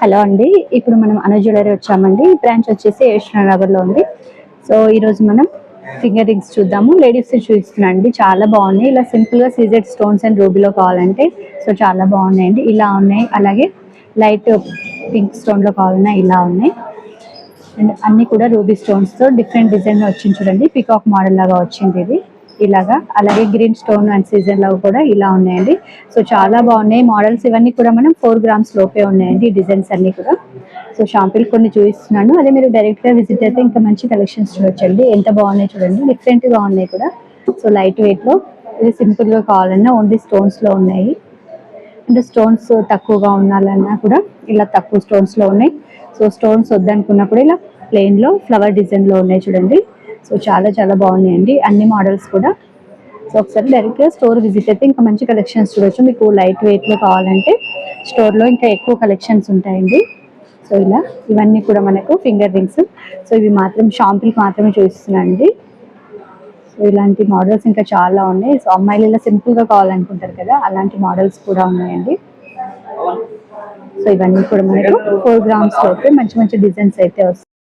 Hello అండి. ఇప్పుడు మనం అను జ్యువెలరీ వచ్చామండి. ఈ బ్రాంచ్ వచ్చేసి ఏషియా నగర్లో ఉంది. సో ఈరోజు మనం ఫింగర్ రింగ్స్ చూద్దాము. లేడీస్ చూపిస్తున్నాను అండి. చాలా బాగున్నాయి. ఇలా సింపుల్గా సీజెడ్ స్టోన్స్ అండ్ రూబీలో కావాలంటే సో చాలా బాగున్నాయండి. ఇలా ఉన్నాయి. అలాగే లైట్ పింక్ స్టోన్లో కావాలన్నా ఇలా ఉన్నాయి. అండ్ అన్ని కూడా రూబీ స్టోన్స్తో డిఫరెంట్ డిజైన్ వచ్చింది చూడండి. పికాక్ మోడల్ లాగా వచ్చింది ఇది. ఇలాగా. అలాగే గ్రీన్ స్టోన్ అండ్ సీజన్లో కూడా ఇలా ఉన్నాయండి. సో చాలా బాగున్నాయి. మోడల్స్ ఇవన్నీ కూడా మనం ఫోర్ గ్రామ్స్ లోపే ఉన్నాయండి డిజైన్స్ అన్నీ కూడా. సో షాంపిల్ కొన్ని చూపిస్తున్నాను. అదే మీరు డైరెక్ట్గా విజిట్ అయితే ఇంకా మంచి కలెక్షన్స్ చూడొచ్చండి. ఎంత బాగున్నాయి చూడండి. డిఫరెంట్గా ఉన్నాయి కూడా. సో లైట్ వెయిట్లో. ఇది సింపుల్గా కావాలన్నా ఓన్లీ స్టోన్స్లో ఉన్నాయి. అంటే స్టోన్స్ తక్కువగా ఉండాలన్నా కూడా ఇలా తక్కువ స్టోన్స్లో ఉన్నాయి. సో స్టోన్స్ వద్దనుకున్నప్పుడు ఇలా ప్లెయిన్లో ఫ్లవర్ డిజైన్లో ఉన్నాయి చూడండి. సో చాలా చాలా బాగున్నాయండి. అన్ని మోడల్స్ కూడా. సో ఒకసారి డైరెక్ట్గా స్టోర్ విజిట్ అయితే ఇంకా మంచి కలెక్షన్స్ చూడొచ్చు. మీకు లైట్ వెయిట్లో కావాలంటే స్టోర్లో ఇంకా ఎక్కువ కలెక్షన్స్ ఉంటాయండి. సో ఇలా ఇవన్నీ కూడా మనకు ఫింగర్ రింగ్స్ సో ఇవి మాత్రం షాంపుల్కి మాత్రమే చూపిస్తున్నానండి సో ఇలాంటి మోడల్స్ ఇంకా చాలా ఉన్నాయి. సో అమ్మాయిలు ఇలా సింపుల్గా కావాలనుకుంటారు కదా అలాంటి మోడల్స్ కూడా ఉన్నాయండి. సో ఇవన్నీ కూడా మనకు ఫోర్ గ్రామ్స్ అయితే మంచి మంచి డిజైన్స్ అయితే వస్తాయి.